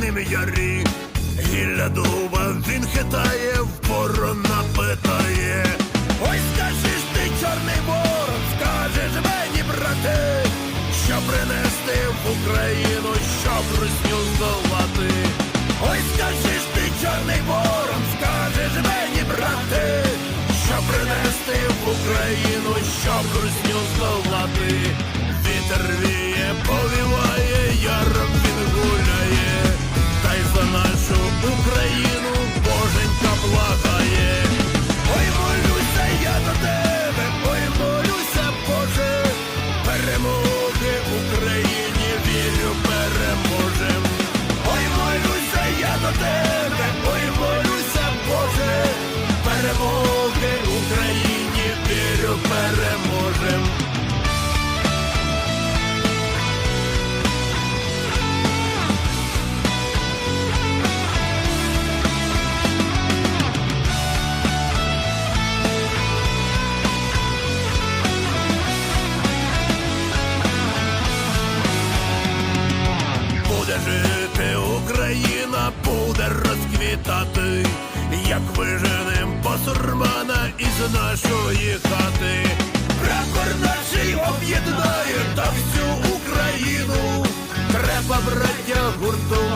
ним ярі, гілля дуба він хитає, ворон напитає. Ой, скажеш ти, чорний ворон, скажеш мені, брате, що принести в Україну, щоб русню здолати. Ой, скажеш ти, чорний ворон, скажеш мені, брате, що принести в Україну, щоб русню здолати. Буде жити Україна, буде розквітати, як виженем басурмана із нашої хати. Прапор нашій об'єднає та всю Україну. Треба, браття, гуртуватись